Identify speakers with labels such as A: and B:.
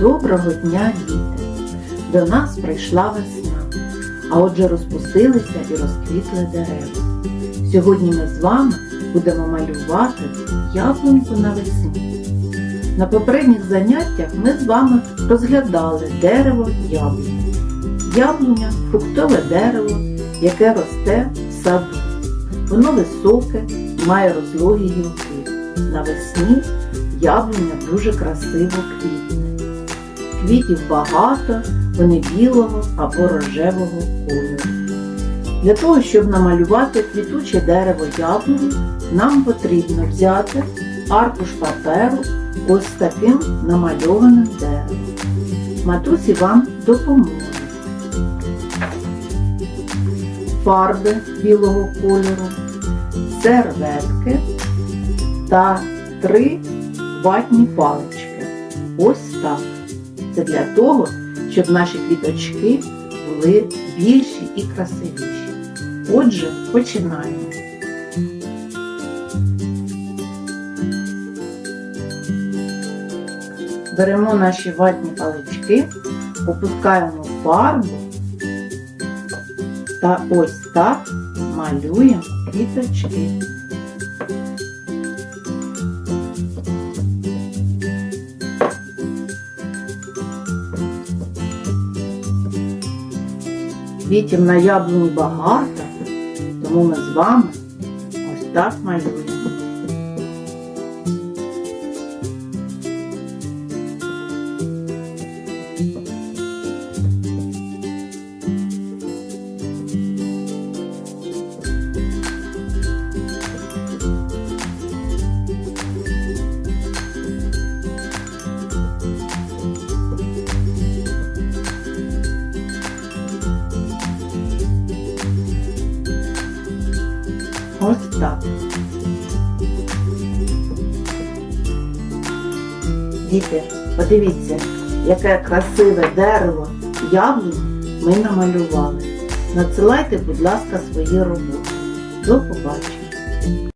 A: Доброго дня, діти! До нас прийшла весна, а отже розпустилися і розквітли дерева. Сьогодні ми з вами будемо малювати яблуньку навесні. На попередніх заняттях ми з вами розглядали дерево яблуня. Яблуня фруктове дерево, яке росте в саду. Воно високе, має розлогі гілки. Навесні яблуня дуже красиво квітне. Квітів багато, вони білого або рожевого кольору. Для того, щоб намалювати квітуче дерево яблуні, нам потрібно взяти аркуш паперу ось таким намальованим деревом. Матусі вам допоможе. Фарби білого кольору, серветки та три ватні палички. Ось так. Це для того, щоб наші квіточки були більші і красивіші. Отже, починаємо. Беремо наші ватні палички, опускаємо фарбу та ось так малюємо квіточки. Квітів на яблуні багато, тому ми з вами ось так малюємо. Ось так. Діти, подивіться, яке красиве дерево яблук ми намалювали. Надсилайте, будь ласка, свої роботи. До побачення.